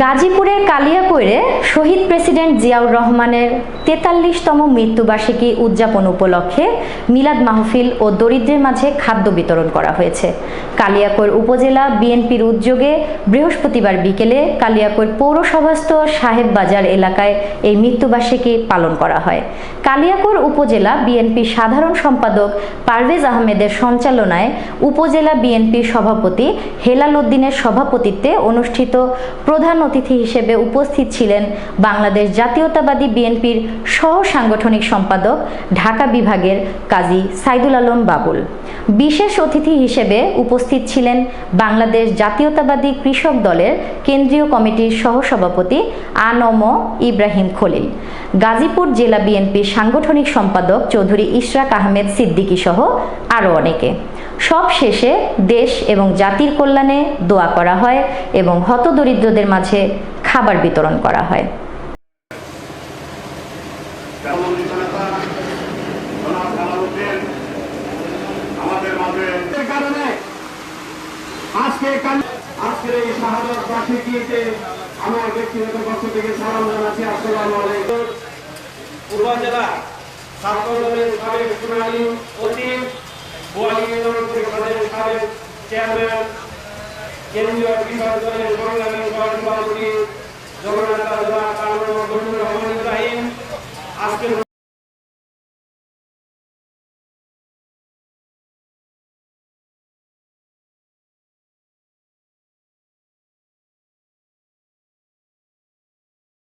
গাজীপুরের কালিয়াকৈরে শহীদ প্রেসিডেন্ট জিয়াউর রহমানের তেতাল্লিশতম মৃত্যুবার্ষিকী উদযাপন উপলক্ষে মিলাদ মাহফিল ও দরিদ্রের মাঝে খাদ্য বিতরণ করা হয়েছে। কালিয়াকৈর উপজেলা বিএনপির উদ্যোগে বৃহস্পতিবার বিকেলে কালিয়াকৈর পৌরসভাস্থ সাহেব বাজার এলাকায় এই মৃত্যুবার্ষিকী পালন করা হয়। কালিয়াকৈর উপজেলা বিএনপি সাধারণ সম্পাদক পারভেজ আহমেদের সঞ্চালনায় উপজেলা বিএনপির সভাপতি হেলাল উদ্দিনের সভাপতিত্বে অনুষ্ঠিত প্রধান অতিথি হিসেবে উপস্থিত ছিলেন বাংলাদেশ জাতীয়তাবাদী বিএনপির সহ সাংগঠনিক সম্পাদক ঢাকা বিভাগের কাজী সাইদুল আলম বাবুল। বিশেষ অতিথি হিসেবে উপস্থিত ছিলেন বাংলাদেশ জাতীয়তাবাদী কৃষক দলের কেন্দ্রীয় কমিটির সহসভাপতি আনম ইব্রাহিম খলিল, গাজীপুর জেলা বিএনপির সাংগঠনিক সম্পাদক চৌধুরী ইশরাক আহমেদ সিদ্দিকী সহ আরও অনেকে। সব শেষে দেশ এবং জাতির কল্যাণে দোয়া করা হয় এবং হতদরিদ্রদের মাঝে খাবার বিতরণ করা হয়। আজকে আজকের এই শাহাদত বার্ষিকীতে আমার ব্যক্তিগত পক্ষ থেকে সালাম জানাচ্ছি, আসসালামু আলাইকুম। সভাপতি জগন্নাথ